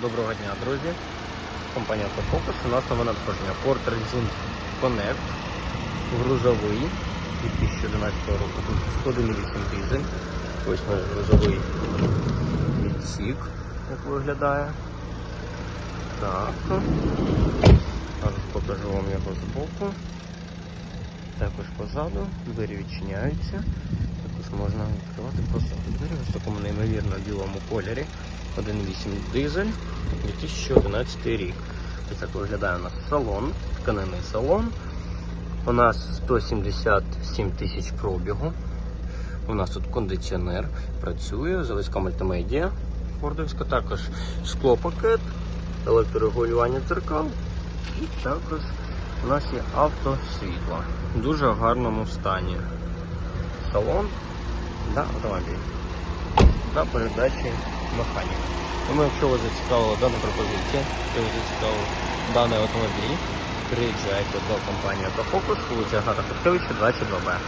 Доброго дня, друзі. Компанія Autofocus. У нас нове надходження Ford Transit Connect грузовий 2011 року. Тут 1,8 дизель. Ось наш грузовий відсік, як виглядає. Так. Зараз покажу вам його збоку. Також позаду. Двері відчиняються. Також можна відкривати позаду в такому неймовірно білому кольорі. 1.8 дизель, 2011 рік. Ось так виглядає у нас салон, тканинний салон. У нас 177 тисяч пробігу. У нас тут кондиціонер працює, заводська мультимедіа фордовська, також склопакет, електрорегулювання дзеркал і також у нас є автосвітло. В дуже гарному стані. Салон на автомобіль на передачі механіка. Тому якщо вас зацікавила дана пропозиція, якщо вас зацікавив даний автомобіль, приїжджайте до компанії Автофокус, вулиця Гата Петкевича, 22Б.